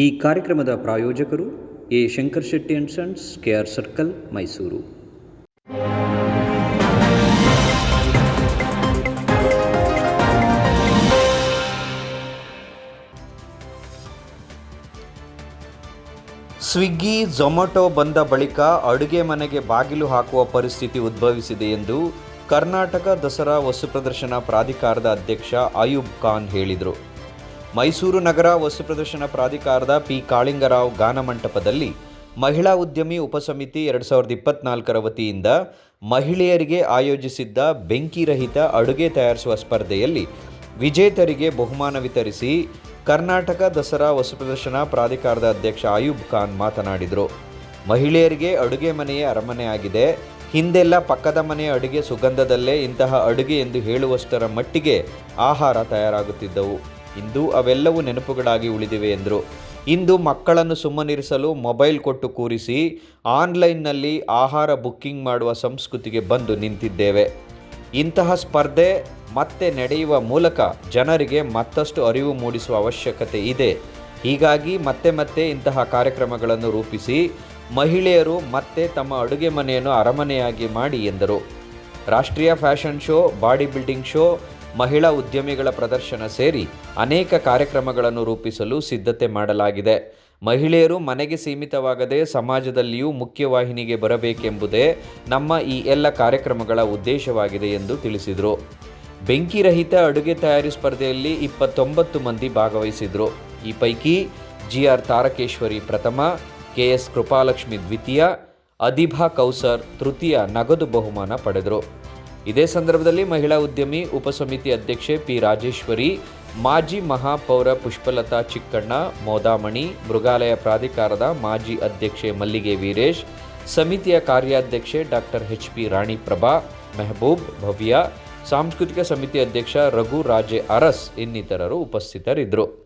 ಈ ಕಾರ್ಯಕ್ರಮದ ಪ್ರಾಯೋಜಕರು A Shankar Shetty and sons K R circle, Mysuru. Swiggy Zomato ಬಂದ ಬಳಿಕ ಅಡುಗೆ ಮನೆಗೆ ಬಾಗಿಲು ಹಾಕುವ ಪರಿಸ್ಥಿತಿ ಉದ್ಭವಿಸಿದೆ ಎಂದು ಕರ್ನಾಟಕ ದಸರಾ ವಸ್ತು ಪ್ರದರ್ಶನ ಪ್ರಾಧಿಕಾರದ ಅಧ್ಯಕ್ಷ ಅಯೂಬ್ ಖಾನ್ ಹೇಳಿದರು. ಮೈಸೂರು ನಗರ ವಸ್ತು ಪ್ರದರ್ಶನ ಪ್ರಾಧಿಕಾರದ ಪಿ. ಕಾಳಿಂಗರಾವ್ ಗಾನ ಮಂಟಪದಲ್ಲಿ ಮಹಿಳಾ ಉದ್ಯಮಿ ಉಪಸಮಿತಿ ಎರಡು ಸಾವಿರದ ಇಪ್ಪತ್ನಾಲ್ಕರ ವತಿಯಿಂದ ಮಹಿಳೆಯರಿಗೆ ಆಯೋಜಿಸಿದ್ದ ಬೆಂಕಿರಹಿತ ಅಡುಗೆ ತಯಾರಿಸುವ ಸ್ಪರ್ಧೆಯಲ್ಲಿ ವಿಜೇತರಿಗೆ ಬಹುಮಾನ ವಿತರಿಸಿ ಕರ್ನಾಟಕ ದಸರಾ ವಸ್ತು ಪ್ರದರ್ಶನ ಪ್ರಾಧಿಕಾರದ ಅಧ್ಯಕ್ಷ ಆಯೂಬ್ ಖಾನ್ ಮಾತನಾಡಿದರು. ಮಹಿಳೆಯರಿಗೆ ಅಡುಗೆ ಮನೆಯೇ ಅರಮನೆಯಾಗಿದೆ ಹಿಂದೆಲ್ಲ ಪಕ್ಕದ ಮನೆಯ ಅಡುಗೆ ಸುಗಂಧದಲ್ಲೇ ಇಂತಹ ಅಡುಗೆ ಎಂದು ಹೇಳುವಷ್ಟರ ಮಟ್ಟಿಗೆ ಆಹಾರ ತಯಾರಾಗುತ್ತಿದ್ದವು. ಇಂದು ಅವೆಲ್ಲವೂ ನೆನಪುಗಳಾಗಿ ಉಳಿದಿವೆ ಎಂದರು. ಇಂದು ಮಕ್ಕಳನ್ನು ಸುಮ್ಮನಿರಿಸಲು ಮೊಬೈಲ್ ಕೊಟ್ಟು ಕೂರಿಸಿ ಆನ್ಲೈನ್ನಲ್ಲಿ ಆಹಾರ ಬುಕ್ಕಿಂಗ್ ಮಾಡುವ ಸಂಸ್ಕೃತಿಗೆ ಬಂದು ನಿಂತಿದ್ದೇವೆ. ಇಂತಹ ಸ್ಪರ್ಧೆ ಮತ್ತೆ ನಡೆಯುವ ಮೂಲಕ ಜನರಿಗೆ ಮತ್ತಷ್ಟು ಅರಿವು ಮೂಡಿಸುವ ಅವಶ್ಯಕತೆ ಇದೆ. ಹೀಗಾಗಿ ಮತ್ತೆ ಮತ್ತೆ ಇಂತಹ ಕಾರ್ಯಕ್ರಮಗಳನ್ನು ರೂಪಿಸಿ ಮಹಿಳೆಯರು ಮತ್ತೆ ತಮ್ಮ ಅಡುಗೆ ಮನೆಯನ್ನು ಅರಮನೆಯಾಗಿ ಮಾಡಿ ಎಂದರು. ರಾಷ್ಟ್ರೀಯ fashion show, body building show ಮಹಿಳಾ ಉದ್ಯಮಿಗಳ ಪ್ರದರ್ಶನ ಸೇರಿ ಅನೇಕ ಕಾರ್ಯಕ್ರಮಗಳನ್ನು ರೂಪಿಸಲು ಸಿದ್ಧತೆ ಮಾಡಲಾಗಿದೆ. ಮಹಿಳೆಯರು ಮನೆಗೆ ಸೀಮಿತವಾಗದೆ ಸಮಾಜದಲ್ಲಿಯೂ ಮುಖ್ಯವಾಹಿನಿಗೆ ಬರಬೇಕೆಂಬುದೇ ನಮ್ಮ ಈ ಎಲ್ಲ ಕಾರ್ಯಕ್ರಮಗಳ ಉದ್ದೇಶವಾಗಿದೆ ಎಂದು ತಿಳಿಸಿದರು. ಬೆಂಕಿರಹಿತ ಅಡುಗೆ ತಯಾರಿ ಸ್ಪರ್ಧೆಯಲ್ಲಿ ಇಪ್ಪತ್ತೊಂಬತ್ತು ಮಂದಿ ಭಾಗವಹಿಸಿದರು. ಈ ಪೈಕಿ ಜಿ ಆರ್ ತಾರಕೇಶ್ವರಿ ಪ್ರಥಮ ಕೆ ಎಸ್ ಕೃಪಾಲಕ್ಷ್ಮಿ ದ್ವಿತೀಯ, ಅದಿಭಾ ಕೌಸರ್ ತೃತೀಯ ನಗದು ಬಹುಮಾನ ಪಡೆದರು. ಇದೇ ಸಂದರ್ಭದಲ್ಲಿ ಮಹಿಳಾ ಉದ್ಯಮಿ ಉಪಸಮಿತಿ ಅಧ್ಯಕ್ಷೆ ಪಿ ರಾಜೇಶ್ವರಿ, ಮಾಜಿ ಮಹಾಪೌರ ಪುಷ್ಪಲತಾ ಚಿಕ್ಕಣ್ಣ, ಮೋದಾಮಣಿ, ಮೃಗಾಲಯ ಪ್ರಾಧಿಕಾರದ ಮಾಜಿ ಅಧ್ಯಕ್ಷೆ ಮಲ್ಲಿಗೆ ವೀರೇಶ್, ಸಮಿತಿಯ ಕಾರ್ಯಾಧ್ಯಕ್ಷೆ doctor H P Rani Prabha Mehboob Bhavya, ಸಾಂಸ್ಕೃತಿಕ ಸಮಿತಿ ಅಧ್ಯಕ್ಷ ರಘು ರಾಜೆ ಅರಸ್ ಇನ್ನಿತರರು ಉಪಸ್ಥಿತರಿದ್ದರು.